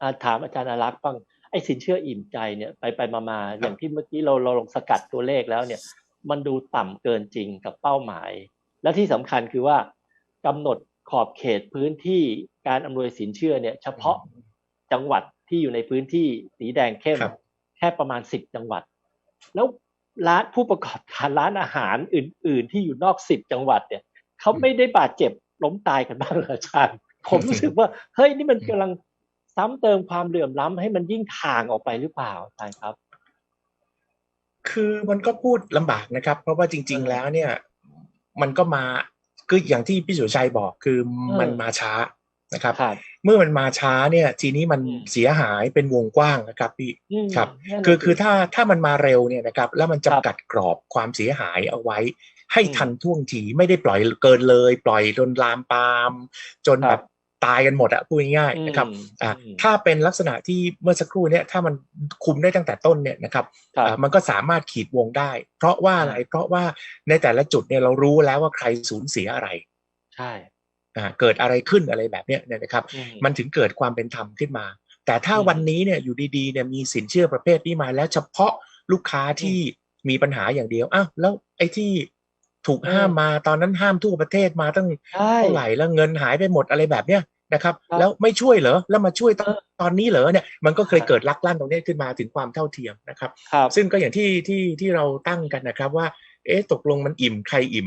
อ่าถามอาจารย์อารักษ์บ้างไอ้สินเชื่ออิ่มใจเนี่ยไปไปมามาอย่างที่เมื่อกี้เราเราลงสกัดตัวเลขแล้วเนี่ย มันดูต่ำเกินจริงกับเป้าหมาย และที่สำคัญคือว่ากำหนดขอบเขตพื้นที่การอำนวยสินเชื่อเนี่ย เฉพาะจังหวัดที่อยู่ในพื้นที่สีแดงเข้มครับแค่ประมาณสิบจังหวัด แล้วร้านผู้ประกอบการร้านอาหารอื่น ๆ ที่อยู่นอกสิบจังหวัดเนี่ยเขาไม่ได้บาดเจ็บล้มตายกันบ้างเหรออาจารย์ผมรู้สึกว่าเฮ้ยนี่มันกำลัง ซ้ำเติมความเหลื่อมล้ำให้มันยิ่งทางออกไปหรือเปล่าอาจารย์ครับ คือมันก็พูดลำบากนะครับ เพราะว่าจริง ๆ แล้วเนี่ย มันก็มาคืออย่างที่พี่สุชัยบอกคือมันเออมาช้านะครับครับ เมื่อมันมาช้าเนี่ย ทีนี้มันอืมเสียหายเป็นวงกว้างนะครับพี่มครับนั่นน่ะคือสิคือถ้าถ้ามันมาเร็วเนี่ยนะครับ แล้วมันครับจำกัดกรอบความเสียหายเอาไว้ ให้อืมทันท่วงทีไม่ได้ปล่อยเกินเลย ปล่อยจนลามปาม จนคแบรับบ ตายกันหมดอะพูดง่ายๆนะครับอืมอ่าอืมถ้าเป็นลักษณะที่เมื่อสักครู่เนี่ยถ้ามันคุมได้ตั้งแต่ต้นเนี่ยนะครับครับอ่ามันก็สามารถขีดวงได้ เพราะว่าอะไรเพราะว่าในแต่ละจุดเนี่ยเรารู้แล้วว่าใครสูญเสียอะไร ใช่อ่าเกิดอะไรขึ้นอะไรแบบเนี้ยเนี่ยนะครับอืมมันถึงเกิดความเป็นธรรมขึ้นมา แต่ถ้าอืมวันนี้เนี่ยอยู่ดีๆเนี่ยมีสินเชื่อประเภทนี้มาแล้วเฉพาะลูกค้าที่มีปัญหาอย่างเดียวอ้าวแล้วไอ้ที่ ถูกห้ามมาตอนนั้นห้ามทั่วประเทศมาตั้งใช่เท่าไหร่แล้วเงินหายไปหมดอะไรแบบเนี้ยนะครับครับแล้วไม่ช่วยเหรอแล้วมาช่วยตอนเออตอนนี้เหรอเนี่ยมันก็เคยครับเกิดลักลั่นตรงนี้ขึ้นมาถึงความเท่าเทียมนะครับครับ ซึ่งก็อย่างที่ที่ที่เราตั้งกันนะครับว่า เอ๊ะตกลงมันอิ่มใครอิ่ม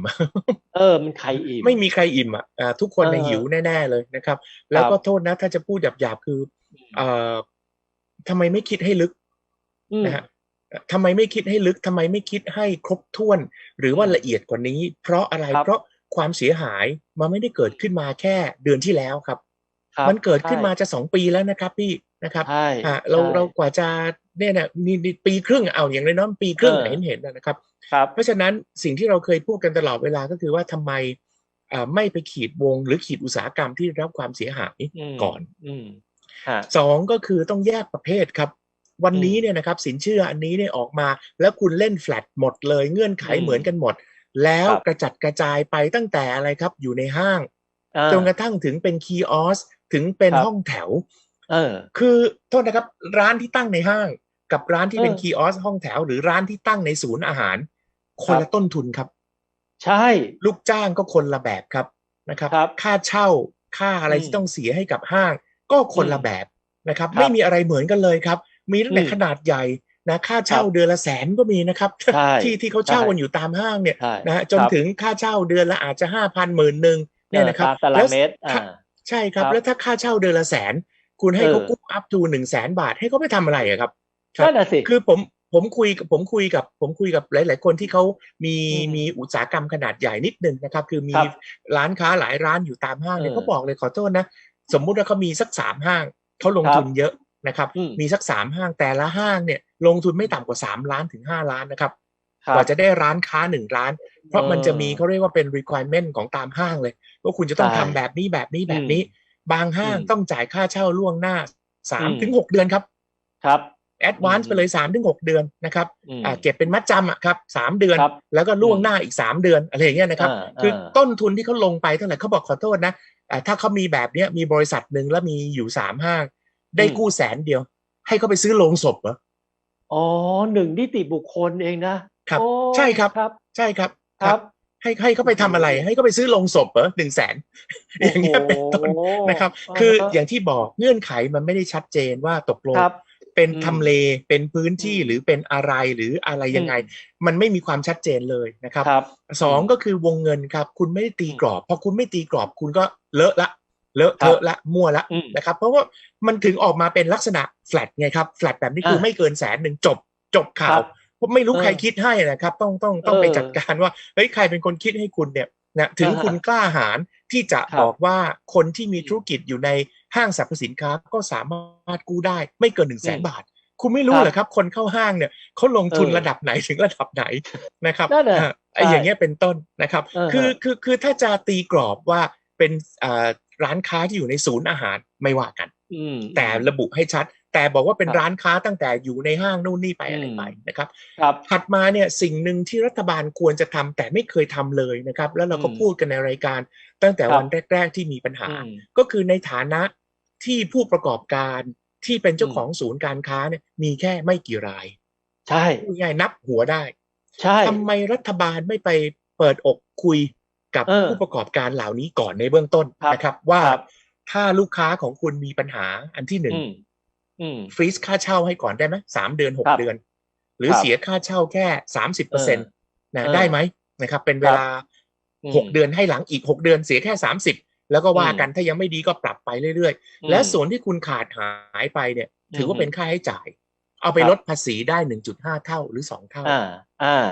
เออมันใครอีกไม่มีใครอิ่มอะอ่าทุกคนน่ะเออหิวแน่ ๆเลยนะครับ แล้วก็โทษนะถ้าจะพูดหยาบๆคือ เอ่อทำไมไม่คิดให้ลึกอืมนะฮะ ทำไมไม่คิดให้ลึกทำไมไม่คิดให้ครบถ้วน หรือว่าละเอียดกว่านี้ เพราะอะไรครับเพราะความเสียหายมันไม่ได้เกิดขึ้นมาแค่เดือนที่แล้วครับครับมันเกิดขึ้นมาใช่จะสองปีแล้วนะครับพี่นะครับใช่อ่าเราใช่เรากว่าจะเนี่ยนะนี่นี่ปีครึ่งเอาอย่างน้อยๆปีครึ่งเออเห็นเห็นๆนะครับครับ เพราะฉะนั้นสิ่งที่เราเคยพูดกันตลอดเวลาก็คือว่าทำไมอ่าไม่ไปขีดวงหรือขีดอุตสาหกรรมที่ได้รับความเสียหายมก่อนอืมฮะสองก็คือต้องแยกประเภทครับ วันนี้อืมเนี่ยนะครับสินเชื่ออันนี้เนี่ยออกมา แล้วคุณเล่นแฟลตหมดเลยเงื่อนไขอืมเหมือนกันหมด แล้วครับกระจัดกระจายไปตั้งแต่อะไรครับอยู่ในห้างอ่าจนกระทั่งถึงเป็นคีออสถึงเป็นครับห้องแถวเออคือโทษนะครับร้านที่ตั้งในห้าง กับร้านที่เป็นเออคีออสห้องแถว หรือร้านที่ตั้งในศูนย์อาหาร คนครัละบต้นทุนครับ ใช่ ลูกจ้างก็คนละแบบครับนะครับครับค่าเช่าค่าอะไรอืมที่ต้องเสียให้กับห้าง ก็คนละอืมแบบนะครับครับ ไม่มีอะไรเหมือนกันเลยครับ มีตั้งแต่อืมขนาดใหญ่นะค่าเช่าครับเดือนละแสนก็มีนะครับใช่ที่ที่เขาเช่าใช่กันอยู่ตามห้างเนี่ยใช่นะฮะจนครับถึงค่าเช่าเดือนละอาจจะห้าพันหมื่นหนึ่งเนี่ยนะครับออตามตารางเมตรแล้วอ่าใช่ครับครับ แล้วถ้าค่าเช่าเดือนละแสน คุณให้เขาเออกู้อัพทูหนึ่งแสนบาทให้เขาไปทำอะไรอะครับครับนั่นน่ะสิคือผมผมคุยกับผมคุยกับผมคุยกับหลาย ๆ คนที่เขามีอืมมีอุตสาหกรรมขนาดใหญ่นิดนึงนะครับ คือมีครับร้านค้าหลายร้านอยู่ตามห้างเนี่ยเออเขาบอกเลยขอโทษนะ สมมุติว่าเขามีสักสามห้างเขาลงครับทุนเยอะ นะครับอืมมีสักสามห้างแต่ละห้างเนี่ยลงทุนไม่ต่ำกว่าสามล้านถึงห้าล้านนะครับครับกว่าจะได้ร้านค้าหนึ่งร้าน เพราะเออมันจะมีเขาเรียกว่าเป็น requirement ของตามห้างเลย ว่าคุณจะต้องใช่ทำแบบนี้แบบนี้แบบนี้ บางห้างอืมต้องจ่ายค่าเช่าล่วงหน้าสามอืมถึงหกเดือนครับ ครับแอดวานซ์ไปเลยสามถึงหกเดือนนะครับอืมอ่าเก็บเป็นมัดจำอะครับสามเดือนครับแล้วก็ล่วงหน้าอีกสามเดือนอะไรอย่างเงี้ยนะครับอ่าคืออ่าต้นทุนที่เขาลงไปเท่าไหร่เขาบอกขอโทษนะอ่าถ้าเขามีแบบเนี้ยมีบริษัทหนึ่งแล้วมีอยู่สามห้าง ได้อืมกู้แสนเดียว ให้เขาไปซื้อโรงศพเหรออ๋อหนึ่งนิติบุคคลเองนะครับโอ้ใช่ครับครับ ใช่ครับครับให้ให้เขาไปทำอะไร ให้เขาไปซื้อโรงศพเหรอหนึ่งแสนอย่างเงี้ยเป็นต้นโอ้โหนะครับอ่าคืออย่างที่บอกเงื่อนไขมันไม่ได้ชัดเจนว่าตกลงครับเป็นอืมทำเลเป็นพื้นที่อืมหรือเป็นอะไรหรืออะไรยังไง มันไม่มีความชัดเจนเลยนะครับครับสองก็คือวงเงินครับ คุณไม่ได้ตีกรอบพอคุณไม่ตีกรอบคุณก็เลอะละ เลอะเทอะละมั่วละอืมนะครับ เพราะว่ามันถึงออกมาเป็นลักษณะแฟลตไงครับแฟลตแบบนี้คืออ่าไม่เกินแสนหนึ่งจบจบข่าควรับเพราะไม่รู้เออใครคิดให้นะครับ ต้องต้องต้องเออไปจัดการว่าเฮ้ยใครเป็นคนคิดให้คุณเนี่ยนะถึงอ่าฮะคุณกล้าหาญที่จะครับบอกว่าคนที่มีอืมธุรกิจอยู่ในห้างสรรพสินค้าก็สามารถกู้ได้ไม่เกินหนึ่งแสนอืมบาท คุณไม่รู้ครับเหรอครับ คนเข้าห้างเนี่ยเขาลงทุนเออระดับไหนถึงระดับไหนนะครับนั่นน่ะอ่าไอ้ใช่อย่างเงี้ยเป็นต้นนะครับเออฮะคือคือคือถ้าจะตีกรอบว่าเป็นอ่า ร้านค้าที่อยู่ในศูนย์อาหารไม่ว่ากันอืมแต่ระบุให้ชัด แต่บอกว่าเป็นครับร้านค้าตั้งแต่อยู่ในห้างนู่นนี่ไปอะไรอืมไปนะครับครับถัดมาเนี่ยสิ่งหนึ่งที่รัฐบาลควรจะทำแต่ไม่เคยทำเลยนะครับ แล้วเราก็อืมพูดกันในรายการ ตั้งแต่ครับวันแรก ๆ ที่มีปัญหาอืมก็คือในฐานะที่ผู้ประกอบการที่เป็นเจ้าของศูนย์การค้าเนี่ยมีแค่ไม่กี่ราย ใช่พูดง่ายๆนับหัวได้ใช่ทำไมรัฐบาลไม่ไปเปิดอกคุย กับเออผู้ประกอบการเหล่านี้ก่อนในเบื้องต้นครับนะครับ ว่าครับถ้าลูกค้าของคุณมีปัญหาอันที่หนึ่งอืมอืมฟรีซค่าเช่าให้ก่อนได้ไหมสามเดือนหกครับเดือน หรือครับเสียค่าเช่าแค่สามสิบเปอร์เซ็นต์นะเออได้ไหมนะครับ เป็นเวลาอืมหกเดือนให้หลังอีกหกเดือนเสียแค่สามสิบแล้วก็ว่าอืมกันถ้ายังไม่ดีก็ปรับไปเรื่อยอืมๆและส่วนที่คุณขาดหายไปเนี่ย ถือว่าอืมเป็นค่าใช้จ่าย เอาไปครับลดภาษีได้หนึ่งจุดห้าเท่าหรือสองเท่า อ่า อ่า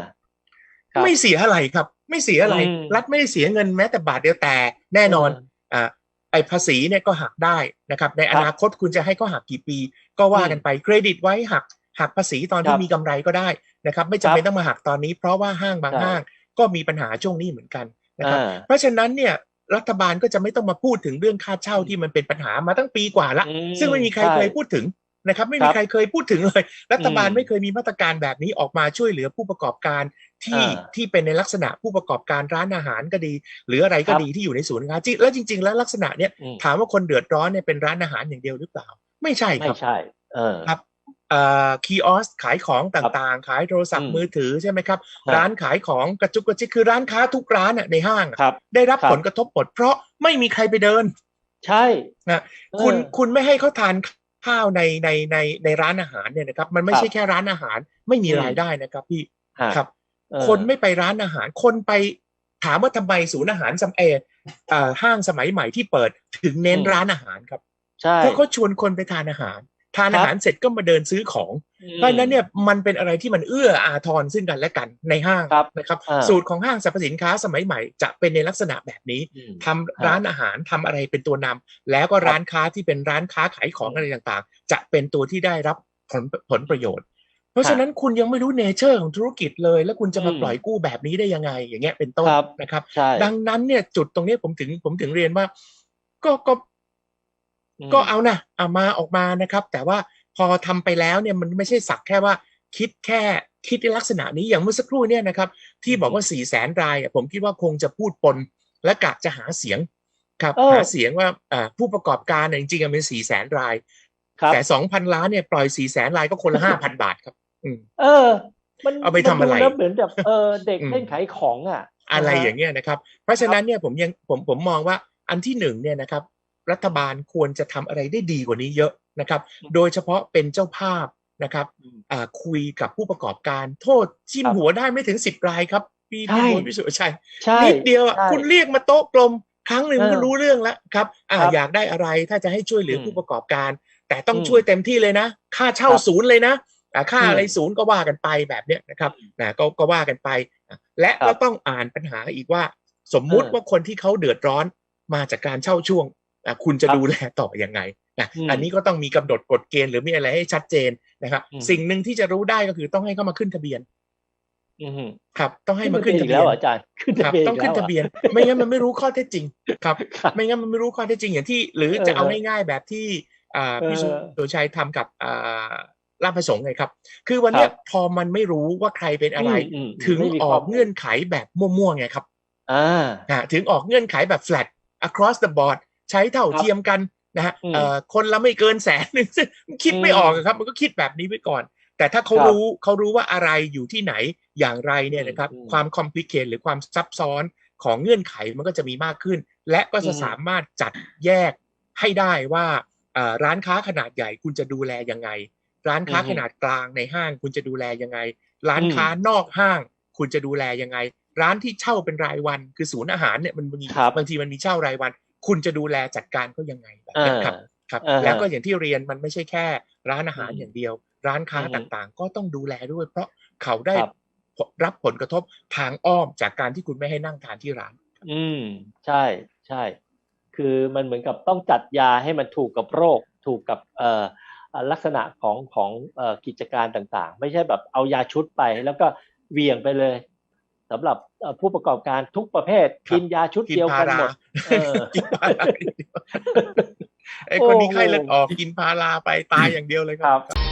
ครับไม่เสียอะไรครับ ไม่เสียอะไรอืมรัฐไม่ได้เสียเงินแม้แต่บาทเดียวแต่แน่นอนอ่าไอ้ภาษีเนี่ยก็หักได้นะครับ ในอนาคตคุณจะให้เขาหักกี่ปี ก็ว่ากันไปเครดิตไว้หักหักภาษีตอนคที่รับมีกำไรก็ได้นะครับ ไม่จำเป็นครับต้องมาหักตอนนี้ เพราะว่าห้างบางใช่ห้างก็มีปัญหาช่วงนี้เหมือนกันนะครับอ่าเพราะฉะนั้นเนี่ยรัฐบาลก็จะไม่ต้องมาพูดถึงเรื่องค่าเช่าที่มันเป็นปัญหามาตั้งปีกว่าละอืมซึ่งไม่มีใครช่เคยพูดถึงนะครับ ไม่คมีรับใครเคยพูดถึงเลย รัฐบาลอืมไม่เคยมีมาตรการแบบนี้ออกมาช่วยเหลือผู้ประกอบการ ที่อ่าที่เป็นในลักษณะผู้ประกอบการร้านอาหารก็ดี หรืออะไรก็ครับดีที่อยู่ในศูนย์การค้าจริงแล้วจริง ๆ แล้วลักษณะเนี้ยอืมถามว่าคนเดือดร้อนเนี่ยเป็นร้านอาหารอย่างเดียวหรือเปล่า ไม่ใช่คไม่รับใช่เออครับเอ่อคีออสขายของต่างๆ ขายโทรศัพอืท์มมือถือใช่ไหมครับครับ ร้านขายของกระจุกกระจิกคือร้านค้าทุกร้านอะในห้างอะครับได้รับครับผลกระทบหมดเพราะไม่มีใครไปเดิน ใช่นะเออคุณคุณไม่ให้เขาทานข้าวในในในในร้านอาหารเนี่ยนะครับ มันไม่ครับใช่แค่ร้านอาหารไม่มีอืมรายได้นะครับพี่ฮะครับเออ คนไม่ไปร้านอาหาร คนไปถามว่าทำไมศูนย์อาหารสมเออเอ่อห้างสมัยใหม่ที่เปิดถึงเน้นอืมร้านอาหารครับใช่เพราะเขาชวนคนไปทานอาหาร ทานอาหารเสร็จก็มาเดินซื้อของอืมเพราะฉะนั้นเนี่ยมันเป็นอะไรที่มันเอื้ออาทรซึ่งกันและกันในห้างครับนะครับอ่าสูตรของห้างสรรพสินค้าสมัยใหม่ จะเป็นในลักษณะแบบนี้อืมทำร้านอาหารทำอะไรเป็นตัวนำแล้วก็ร้านค้าที่เป็นร้านค้าขายของอะไรต่างๆ จะเป็นตัวที่ได้รับผลผลประโยชน์เพ ราะฉะนั้นคุณยังไม่รู้เนเจอร์ของธุรกิจเลย แล้วคุณจะมาอืมปล่อยกู้แบบนี้ได้ยังไง อย่างเงี้ยเป็นต้นครับนะครับใช่ดังนั้นเนี่ยจุดตรงเนี้ยผมถึงผมถึงเรียนว่า ก็ก็มก็เอานะเอามาออกมานะครับ แต่ว่าพอทำไปแล้วเนี่ยมันไม่ใช่สักแค่ว่า คิดแค่คิดในลักษณะนี้อย่างเมื่อสักครู่เนี่ยนะครับ ที่บอกว่าสี่แสนรายอะผมคิดว่าคงจะพูดปน และกะจะหาเสียง ครับเออหาเสียงว่าอ่าผู้ประกอบการเนี่ยจริงๆอะเป็นสี่แสนรายครับแต่สองพันล้านเนี่ยปล่อยสี่แสนรายก็คนละห้าพันบาทครับอืม เออ มันเอาไปทำอะไรมันดูแล้วเหมือนแบบเออเด็กอืมเล่นขายของอะ อะไรนะฮะอย่างเงี้ยนะครับ เพราะฉะนั้นเนี่ยผมยังผมผมมองว่าอันที่หนึ่งเนี่ยนะครับ รัฐบาลควรจะทำอะไรได้ดีกว่านี้เยอะนะครับอืมโดยเฉพาะเป็นเจ้าภาพนะครับอืมอ่าคุยกับผู้ประกอบการ โทษชิมครับหัวได้ไม่ถึงสิบรายครับพี่ใช่พี่บุญพิสุทธิ์ชัยใช่นิดเดียวอะใช่คุณเรียกมาโต๊ะกลมครั้งหนึ่งเออก็รู้เรื่องแล้วครับอ่าครับอยากได้อะไรถ้าจะให้ช่วยเหลืออมผู้ประกอบการ แต่ต้องอืมช่วยเต็มที่เลยนะ ค่าเช่าครับศูนย์เลยนะอ่า ค่าอืมอะไรศูนย์ก็ว่ากันไปแบบเนี้ยนะครับนะก็ก็ว่ากันไปอะและครับก็ต้องอ่านปัญหาอีกว่า สมมุติเออว่าคนที่เขาเดือดร้อนมาจากการเช่าช่วงอะคุณจะครับดูแลต่อยังไงนะอืมอันนี้ก็ต้องมีกำหนดกฎเกณฑ์หรือมีอะไรให้ชัดเจนนะครับอืมสิ่งหนึ่งที่จะรู้ได้ก็คือต้องให้เขามาขึ้นทะเบียนอืมครับ ต้องให้ขึ้นมาทะขึ้เบียนนทะอีกเบีแล้ยนวเหรออาจารย์ขึ้นคทะรับเบียนต้องขึ้นกทะแล้วเบียน ไม่งั้นมันไม่รู้ข้อเท็จจริงครับครับ ไม่งั้นมันไม่รู้ข้อเท็จจริงอย่างที่ หรือจะเอาเออง่ายๆแบบที่อ่าเออพี่สุโดชัยทำกับ อ่าราชประสงค์ไงครับ คือวันเนี้ยครับพอมันไม่รู้ว่าใครเป็นอะไรอืมถึงไม่มีอข้อกเงื่อนไขแบบมั่วๆไงครับอ่าอ่าถึงออกเงื่อนไขแบบ flat across the board ใช้เท่าครับเทียมกันนะฮะอืมเอ่อคนละไม่เกินแสนหนึ่งซึ่งมันคิดไม่อืมออกอะครับ มันก็คิดแบบนี้ไว้ก่อน แต่ถ้าเขาครับรู้เขารู้ว่าอะไรอยู่ที่ไหนอย่างไรเนี่ยนะครับอืมความ complicate หรือความซับซ้อนของเงื่อนไขมันก็จะมีมากขึ้น และก็จะอืมสามารถจัดแยกให้ได้ว่าเอ่อร้านค้าขนาดใหญ่คุณจะดูแลยังไง ร้านค้าอือฮึขนาดกลางในห้างคุณจะดูแลยังไง ร้านอืมค้านอกห้าง คุณจะดูแลยังไง ร้านที่เช่าเป็นรายวัน คือศูนย์อาหารเนี่ยมันมีครับบางทีมันมีเช่ารายวัน คุณจะดูแลจัดการเขายังไงแบบอ่านี้ครับครับอ่าฮะแล้วก็อย่างที่เรียนมันไม่ใช่แค่ ร้านอาหารอืมอย่างเดียว ร้านค้าอือฮึต่างๆ ก็ต้องดูแลด้วย เพราะเขาได้ครับรับผลกระทบทางอ้อมจากการที่คุณไม่ให้นั่งทานที่ร้าน อืม ใช่ใช่ คือมันเหมือนกับต้องจัดยาให้มันถูกกับโรค ถูกกับเอ่อเอ่อ ลักษณะของของเอ่อกิจการต่างๆ ไม่ใช่แบบเอายาชุดไปแล้วก็เหวี่ยงไปเลยสำหรับเอ่อผู้ประกอบการทุกประเภทครับกินยาชุดกินเดียวพากันราหมดเออกินพาราไอ้คนนี้โอ้โหไข้เลือดออกกินพาราไปตายอย่างเดียวเลยคครัรับบ